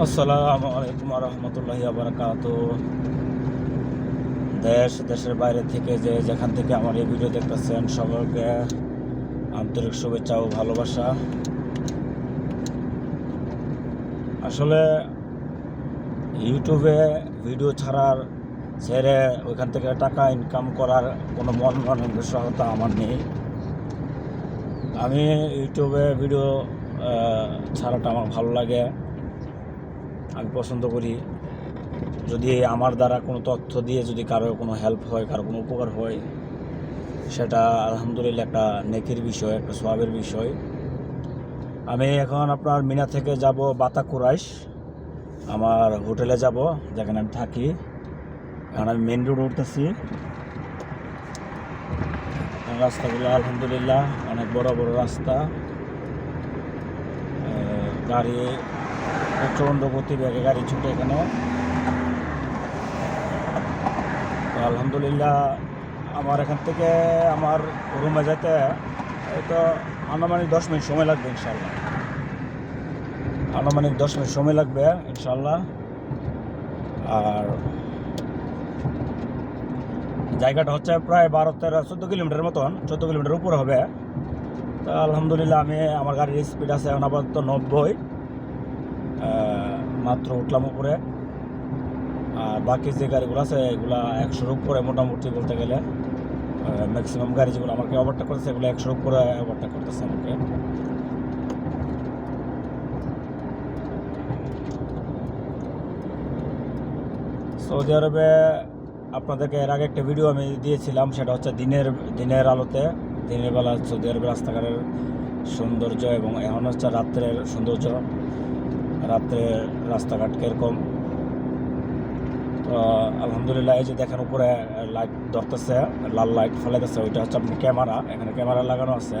আসসালামু আলাইকুম রহমতুল্লাহ বারকাত দেশ, দেশের বাইরে থেকে যে যেখান থেকে আমার এই ভিডিও দেখতেছেন সকলকে আন্তরিক শুভেচ্ছা ও ভালোবাসা। আসলে ইউটিউবে ভিডিও ছাড়ার ছেড়ে ওইখান থেকে টাকা ইনকাম করার কোনো মন মানসিকতা আমার নেই। আমি ইউটিউবে ভিডিও ছাড়াটা আমার ভালো লাগে। আমি পছন্দ করি। যদি আমার দ্বারা কোনো তথ্য দিয়ে যদি কারও কোনো হেল্প হয়, কারও কোনো উপকার হয়, সেটা আলহামদুলিল্লাহ একটা নেকির বিষয়, একটা সোয়াবের বিষয়। আমি এখন আপনার মিনা থেকে যাব বাতা কুরাইশ। আমার হোটেলে যাব, যেখানে আমি থাকি। এখন আমি মেন রোড উঠতেছি। রাস্তাগুলো আলহামদুলিল্লাহ অনেক বড় বড় রাস্তা। গাড়ি প্রচণ্ড গতিবেগে গাড়ি ছুটে এখানে। আলহামদুলিল্লাহ, আমার এখান থেকে আমার রুমে যেতে হয়তো আনুমানিক দশ মিনিট সময় লাগবে ইনশাল্লাহ আনুমানিক দশ মিনিট সময় লাগবে ইনশাল্লাহ আর জায়গাটা হচ্ছে প্রায় বারো তেরো, চোদ্দ কিলোমিটার মতন, চোদ্দ কিলোমিটার উপর হবে। তা আলহামদুলিল্লাহ আমি, আমার গাড়ির স্পিড আছে এখন আপাতত নব্বই। মাত্র উঠলাম উপরে। আর বাকি যে গাড়িগুলো আছে, এগুলা একশোর উপরে মোটামুটি বলতে গেলে। ম্যাক্সিমাম গাড়ি যেগুলো আমাকে ওভারটেক করতেছে, এগুলো একশোর উপরে ওভারটেক করতেছে আমাকে। সৌদি আরবে আপনাদেরকে এর আগে একটা ভিডিও আমি দিয়েছিলাম, সেটা হচ্ছে দিনের দিনের আলোতে। দিনের বেলা সৌদি আরবের রাস্তাঘাটের সৌন্দর্য এবং এখন হচ্ছে রাত্রের সৌন্দর্য। রাত্রে রাস্তাঘাট কীরকম? তো, আলহামদুলিল্লাহ, এই যে দেখেন উপরে লাইট ধরতেছে, লাল লাইট ফেলাইতেছে, ওইটা হচ্ছে আপনি ক্যামেরা এখানে ক্যামেরা লাগানো আছে।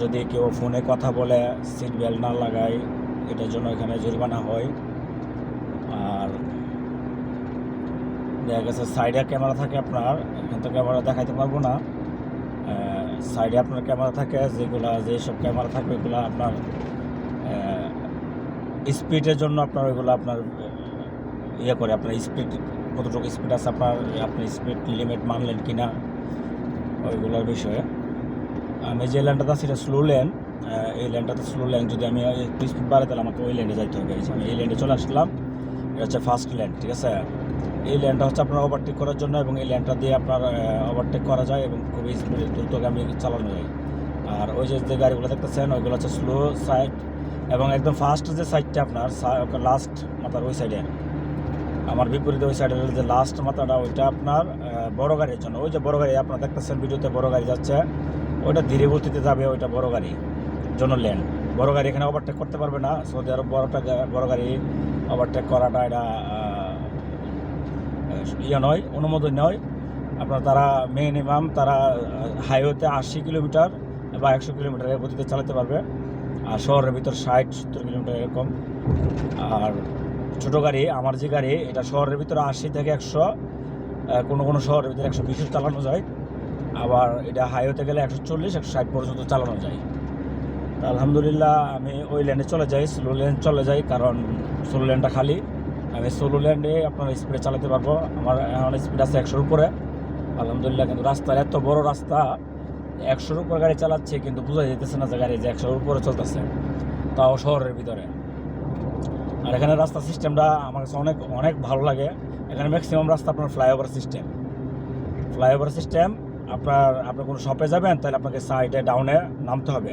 যদি কেউ ফোনে কথা বলে সিট বেল্ট না লাগায়, এটার জন্য এখানে জরিমানা হয়। আর দেখা গেছে সাইডে ক্যামেরা থাকে আপনার, এখান তো ক্যামেরা দেখাইতে পারব না। সাইডে আপনার ক্যামেরা থাকে, যেগুলা, যেসব ক্যামেরা থাকবে, এগুলো আপনার স্পিডের জন্য আপনার ওইগুলো আপনার ইয়ে করে, আপনার স্পিড কতটুকু স্পিড আছে আপনার আপনি স্পিড লিমিট মানলেন কি না ওইগুলোর বিষয়ে। আমি যে ল্যান্ডটাতে আছি, এটা স্লো ল্যান্ড এই ল্যান্ডটাতে স্লো ল্যান্ড যদি আমি একটু স্পিড বাড়াই, তাহলে আমাকে ওই ল্যান্ডে যাইতে হবে। আমি এই ল্যান্ডে চলে আসলাম, এটা হচ্ছে ফার্স্ট ল্যান্ড ঠিক আছে? এই ল্যান্ডটা হচ্ছে আপনার ওভারটেক করার জন্য এবং এই ল্যান্ডটা দিয়ে আপনার ওভারটেক করা যায় এবং খুবই স্পিড দ্রুতগামী চালানো যায়। আর ওই যে গাড়িগুলো দেখতেছেন, ওইগুলো হচ্ছে স্লো সাইড এবং একদম ফার্স্ট যে সাইডটা আপনার লাস্ট মাথার ওই সাইডে আমার বিপরীতে ওই সাইডের যে লাস্ট মাথাটা, ওইটা আপনার বড় গাড়ির জন্য। ওই যে বড় গাড়ি, আপনার দেখতেছেন ভিডিওতে বড় গাড়ি যাচ্ছে। ওইটা ধীরে গতিতে যাবে, ওইটা বড় গাড়ি, জন্য লেন বড় গাড়ি এখানে ওভারটেক করতে পারবে না। সৌদি আরব বড়টা বড় গাড়ি ওভারটেক করাটা এটা ইয়ে নয়, অনুমোদন নয়। আপনার তারা মিনিমাম তারা হাইওয়েতে আশি কিলোমিটার বা একশো কিলোমিটারের গতিতে চালাতে পারবে। আর শহরের ভিতর ষাট সত্তর কিলোমিটার এরকম। আর ছোটো গাড়ি, আমার যে গাড়ি, এটা শহরের ভিতরে আশি থেকে একশো কোনো কোনো শহরের ভিতরে একশো বিশ চালানো যায়। আবার এটা হাইওয়েতে গেলে একশো চল্লিশ, একশো ষাট পর্যন্ত চালানো যায়। তা আলহামদুলিল্লাহ, আমি ওই ল্যান্ডে চলে যাই স্লো ল্যান্ড চলে যাই, কারণ স্লো ল্যান্ডটা খালি। আমি স্লো ল্যান্ডে আপনার স্পিডে চালাতে পারব। আমার এখন স্পিড আছে একশোর উপরে। আলহামদুলিল্লাহ, কিন্তু রাস্তার এত বড় রাস্তা একশোর উপরে গাড়ি চালাচ্ছে, কিন্তু বোঝা যেতেছে না যে গাড়ি যে একশোর উপরে চলতেছে। তাও শহরের ভিতরে। আর এখানে রাস্তা সিস্টেমটা আমার কাছে অনেক অনেক ভালো লাগে। এখানে ম্যাক্সিমাম রাস্তা আপনার ফ্লাইওভার সিস্টেম ফ্লাইওভার সিস্টেম আপনার, আপনি কোনো শপে যাবেন, তাহলে আপনাকে সাইডে ডাউনে নামতে হবে।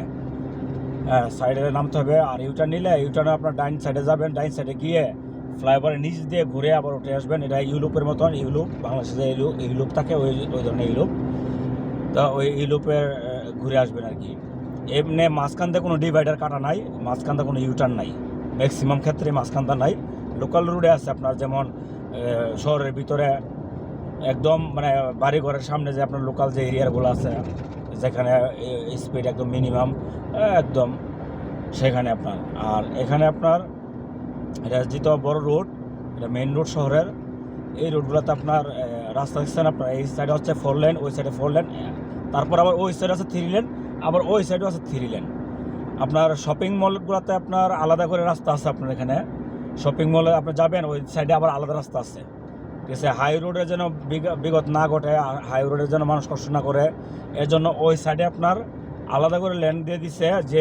হ্যাঁ সাইডে নামতে হবে। আর ইউটার্ন নিলে ইউটার্নে আপনার ডাইন সাইডে যাবেন। ডাইন সাইডে গিয়ে ফ্লাইওভারের নিচ দিয়ে ঘুরে আবার উঠে আসবেন। এটা ইউলুপের মতন। ইউলুপ বাংলাদেশে যে ইউলুপ থাকে, ওই ওই ধরনের ইউলুপ তো ওই আহ, ঘুরে আসবেন আর কি। এমনি মাঝখানতে কোনো ডিভাইডার কাটা নাই মাঝখানতে কোনো ইউটার্ন নাই। ম্যাক্সিমাম ক্ষেত্রে মাঝখানটা নাই। লোকাল রোডে আছে আপনার যেমন শহরের ভিতরে একদম মানে বাড়ি ঘরের সামনে যে আপনার লোকাল যে এরিয়াগুলো আছে যেখানে স্পিড একদম মিনিমাম একদম সেখানে আপনার। আর এখানে আপনার এটা যেহেতু বড় রোড এটা মেইন রোড শহরের। এই রোডগুলোতে আপনার রাস্তা দেখছেন আপনার এই সাইডে হচ্ছে ফোর লেন ওই সাইডে ফোর লেন তারপর আবার ওই সাইডে আছে থ্রি লেন আবার ওই সাইডেও আছে থ্রি লেন আপনার শপিং মলগুলোতে আপনার আলাদা করে রাস্তা আছে আপনার এখানে। শপিং মলে আপনি যাবেন, ওই সাইডে আবার আলাদা রাস্তা আছে। ঠিক আছে? হাই রোডে যেন বিগ- বিগত না ঘটে হাই রোডে যেন মানুষ কষ্ট না করে এর জন্য ওই সাইডে আপনার আলাদা করে ল্যান্ড দিয়ে দিছে যে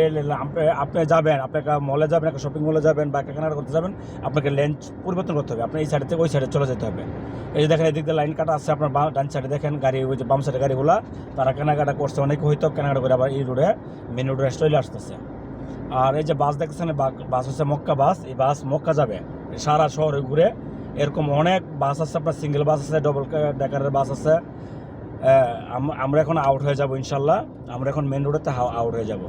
আপনি যাবেন, আপনি একটা মলে যাবেন, একটা শপিং মলে যাবেন বা একটা কেনাকাটা করতে যাবেন, আপনাকে লেন্স পরিবর্তন করতে হবে। আপনি এই সাইড থেকে ওই সাইডে চলে যেতে হবে। এই যে দেখেন, এদিক দিয়ে লাইন কাটা আছে, আপনার ডান সাইডে দেখেন, গাড়ি, ওই যে বাম সাইডে গাড়িগুলা, তারা কেনাকাটা করছে, অনেকে হয়তো কেনাকাটা করে, আবার এই রোডে মেন রোডে চলে আসতেছে। আর এই যে বাস দেখতেছেন বাস হচ্ছে মক্কা বাস, এই বাস মক্কা যাবে, সারা শহরে ঘুরে। এরকম অনেক বাস আছে, আপনার সিঙ্গেল বাস আছে ডবল ডেকারের বাস আছে আমরা এখন আউট হয়ে যাব ইনশাল্লাহ। আমরা এখন মেন রোডেতে আউট হয়ে যাব।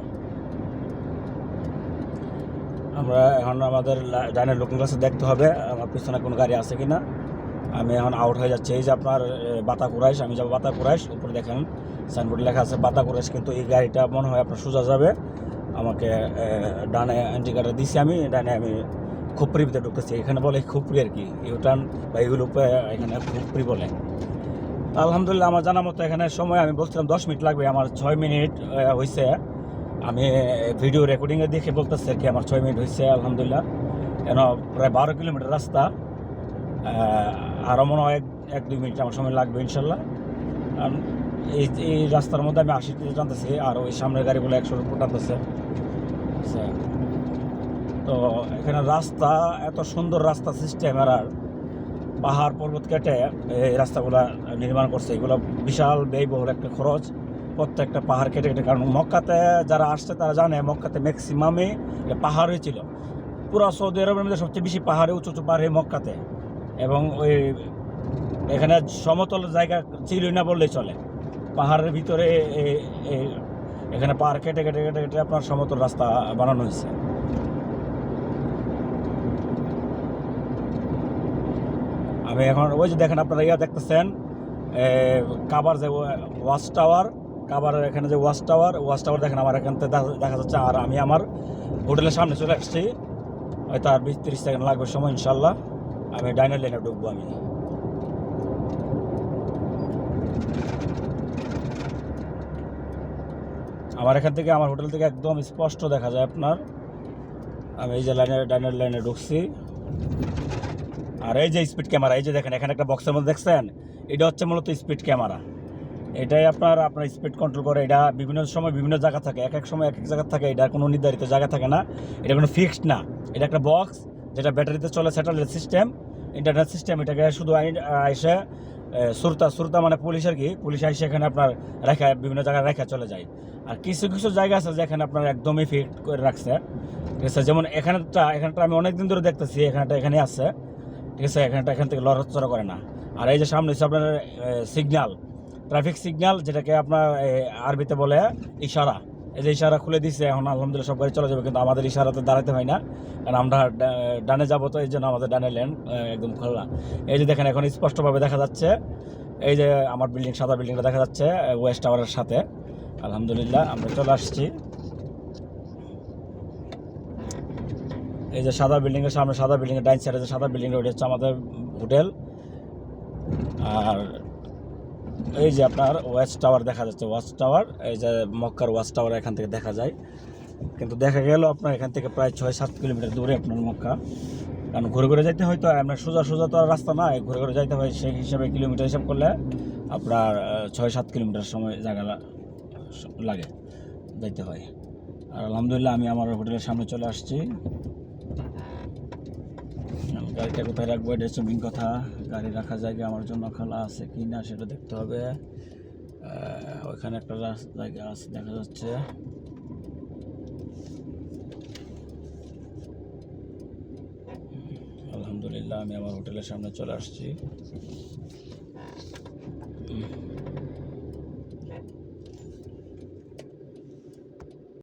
আমরা এখন আমাদের ডাইনের লুকিং গ্লাসে দেখতে হবে, আমার পিছনে কোনো গাড়ি আছে কিনা। আমি এখন আউট হয়ে যাচ্ছি। এই যে আপনার বাতা কুরাইশ, আমি যাব বাতা কুরাইশ। উপরে দেখেন সাইনবোর্ড লেখা আছে বাতা কুরাইশ, কিন্তু এই গাড়িটা মনে হয় আপনার সোজা যাবে। আমাকে ডানে ইন্ডিকেটার দিছি আমি, ডানে আমি খুপড়িতে ঢুকতেছি। এখানে বলে খুপড়ি আর কি। ইউটার্ন বা এগুলো এখানে খুপড়ি বলে। আলহামদুলিল্লাহ, আমার জানা মতো এখানে সময় আমি বলছিলাম দশ মিনিট লাগবে, আমার ছয় মিনিট হয়েছে আমি ভিডিও রেকর্ডিংয়ে দেখে বলতেছি আর কি, আমার ছয় মিনিট হয়েছে আলহামদুলিল্লাহ। কেন প্রায় বারো কিলোমিটার রাস্তা আরও মনে হয় এক দুই মিনিট আমার সময় লাগবে, ইনশাল্লাহ। এই এই রাস্তার মধ্যে আমি আশি টানতেছি, আর ওই সামনের গাড়িগুলো একশো উপর টানতেছে। আচ্ছা। তো এখানে রাস্তা, এত সুন্দর রাস্তা, সিস্টেম আর পাহাড় পর্বত কেটে এই রাস্তাগুলো নির্মাণ করছে, এগুলো বিশাল ব্যয়বহুল একটা খরচ। প্রত্যেকটা পাহাড় কেটে কেটে, কারণ মক্কাতে যারা আসছে তারা জানে মক্কাতে ম্যাক্সিমামে পাহাড়ই ছিল। পুরো সৌদি আরবের মধ্যে সবচেয়ে বেশি পাহাড়ে উঁচু উঁচু পাহাড়ে মক্কাতে। এবং ওই এখানে সমতল জায়গা ছিলই না বললেই চলে। পাহাড়ের ভিতরে এখানে পাহাড় কেটে কেটে কেটে কেটে আপনার সমতল রাস্তা বানানো হয়েছে। আমি এখন ওই যে দেখেন আপনারা ইয়া দেখতেছেন কাবার যে ওয়াচ টাওয়ার, কাবারের এখানে যে ওয়াচ টাওয়ার ওয়াচ টাওয়ার দেখেন আমার এখান থেকে দেখা- দেখা যাচ্ছে আর আমি আমার হোটেলের সামনে চলে আসছি। হয়তো আর বিশ তিরিশ সেকেন্ড লাগবে সময়, ইনশাল্লাহ। আমি ডাইনার লাইনে ঢুকবো আমি। আমার এখান থেকে, আমার হোটেল থেকে একদম স্পষ্ট দেখা যায় আপনার। আমি এই যে লাইনে ডাইনার লাইনে ঢুকছি। আর এই যে স্পিড ক্যামেরা এই যে দেখেন, এখানে একটা বক্সের মধ্যে দেখছেন? এটা হচ্ছে মূলত স্পিড ক্যামেরা এটাই আপনার আপনার স্পিড কন্ট্রোল করে। এটা বিভিন্ন সময় বিভিন্ন জায়গা থাকে। এক এক সময় এক এক জায়গা থাকে। এটা কোনো নির্ধারিত জায়গা থাকে না। এটা কোনো ফিক্সড না। এটা একটা বক্স যেটা ব্যাটারিতে চলে স্যাটেলাইট সিস্টেম ইন্টারনেট সিস্টেম এটাকে শুধু এসে সুরতা সুরতা মানে পুলিশ আর কি। পুলিশ এসে এখানে আপনার রেখা, বিভিন্ন জায়গায় রেখা চলে যায়। আর কিছু কিছু জায়গা আছে যেখানে আপনার একদমই ফিট করে রাখছে। ঠিক আছে? যেমন এখানেটা এখানটা আমি অনেক দিন ধরে দেখতেছি। এখানটা এখানে আছে। ঠিক আছে এখানটা এখান থেকে লড়াচড়া করে না। আর এই যে সামনে হচ্ছে আপনার সিগন্যাল ট্রাফিক সিগন্যাল যেটাকে আপনার আরবিতে বলে ইশারা। এই যে ইশারা খুলে দিচ্ছে এখন আলহামদুলিল্লাহ সব গাড়ি চলে যাবে, কিন্তু আমাদের ইশারাতে দাঁড়াতে হয় না। কারণ আমরা ডানে যাব তো, এই জন্য আমাদের ডানে লেন একদম খোলা। এই যে দেখেন, এখন স্পষ্টভাবে দেখা যাচ্ছে, এই যে আমার বিল্ডিং সাদা বিল্ডিংটা দেখা যাচ্ছে ওয়েস্ট টাওয়ারের সাথে। আলহামদুলিল্লাহ, আমরা চলে আসছি। এই যে সাদা বিল্ডিং এর সামনে সাদা বিল্ডিং এর ডাইন সাইডে যে সাদা বিল্ডিং ওইটা হচ্ছে আমাদের হোটেল। আর এই যে আপনার ওয়াচ টাওয়ার দেখা যাচ্ছে, ওয়াচ টাওয়ার এই যে মক্কার ওয়াচ টাওয়ার এখান থেকে দেখা যায়। কিন্তু দেখা গেল আপনার এখান থেকে প্রায় ছয় সাত কিলোমিটার দূরে আপনার মক্কা। কারণ ঘুরে ঘুরে যাইতে হয়তো আপনার সোজা সোজা তো আর রাস্তা না ঘুরে ঘুরে যাইতে হয় সেই হিসাবে কিলোমিটার হিসাব করলে আপনার ছয় সাত কিলোমিটার সময় জায়গা লাগে, যাইতে হয়। আর আলহামদুলিল্লাহ আমি আমার হোটেলের সামনে চলে আসছি। গাড়িটা কোথায় রাখব এটা হচ্ছে মেন কথা। গাড়ি রাখার জায়গা আমার জন্য খোলা আছে কি না সেটা দেখতে হবে। ওইখানে একটা জায়গা আছে, দেখা যাচ্ছে। আলহামদুলিল্লাহ, আমি আমার হোটেলের সামনে চলে আসছি।